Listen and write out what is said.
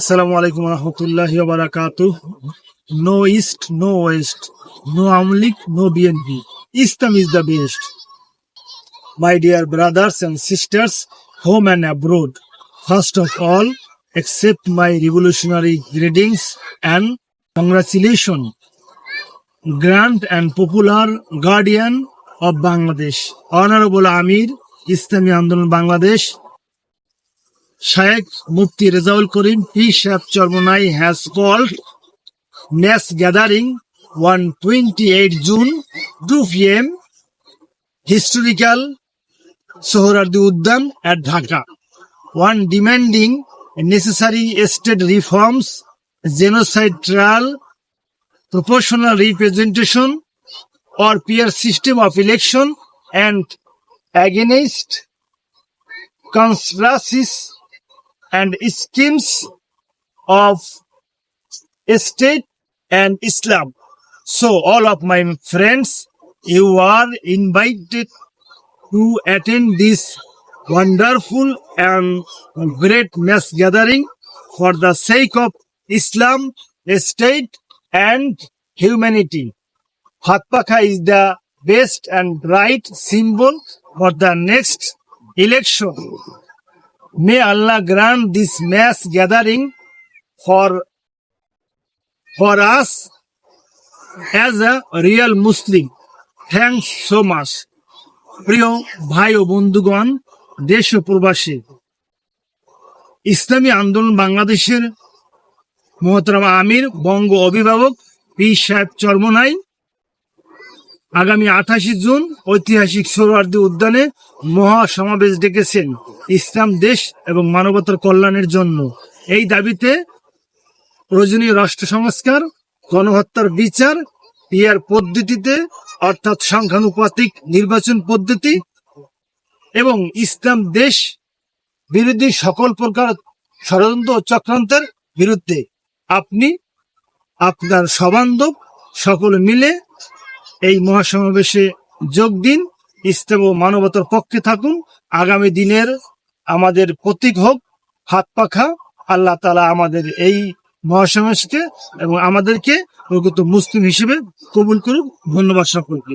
আসসালামু আলাইকুম রহমতুল্লাহ বারাকাত no east no west no Awami League no BNP Islam is the best my dear brothers and sisters home and abroad first of all accept my revolutionary greetings and congratulation grand and popular guardian of Bangladesh honourable Amir Islami Andolan Bangladesh Shaykh Mufti Rezaul Karim Pshab Chormonai has called next gathering on 28 June 2 p.m. historical Sohrawardi Uddan at Dhaka, one demanding necessary state reforms, genocide trial, proportional representation or peer system of election, and against conspiracies and schemes of state and Islam. So all of my friends, you are invited to attend this wonderful and great mass gathering for the sake of Islam, state and humanity. Hatpakha is the best and right symbol for the next election. May Allah grant this mass gathering for for us as a real Muslim thanks so much প্রিয় ভাই ও বন্ধুগণ দেশ প্রবাসী ইসলামী আন্দোলন বাংলাদেশের মোহতরমা আমির বঙ্গ অভিভাবক P সাহেব চর্মনাই আগামী আঠাশে জুন ঐতিহাসিক সোহরার্দি উদ্যানে মহা সমাবেশ ডেকেছেন ইসলাম দেশ এবং মানবতার কল্যাণের জন্য এই দাবিতে প্রয়োজনীয় রাষ্ট্র সংস্কার গণহত্যার বিচার পিয়ার পদ্ধতিতে অর্থাৎ সংখ্যানুপাতিক নির্বাচন পদ্ধতি এবং ইসলাম দেশ বিরোধী সকল প্রকার ষড়যন্ত্র চক্রান্তের বিরুদ্ধে আপনি আপনার সবান্ধব সকল মিলে এই মহাসমাবেশে যোগ দিন ইস্তেব ও মানবতার পক্ষে থাকুন আগামী দিনের আমাদের প্রতীক হোক হাত পাখা আল্লাহ তালা আমাদের এই মহাসমাবেশকে এবং আমাদেরকে মুসলিম হিসেবে কবুল করুক ধন্যবাদ সকলকে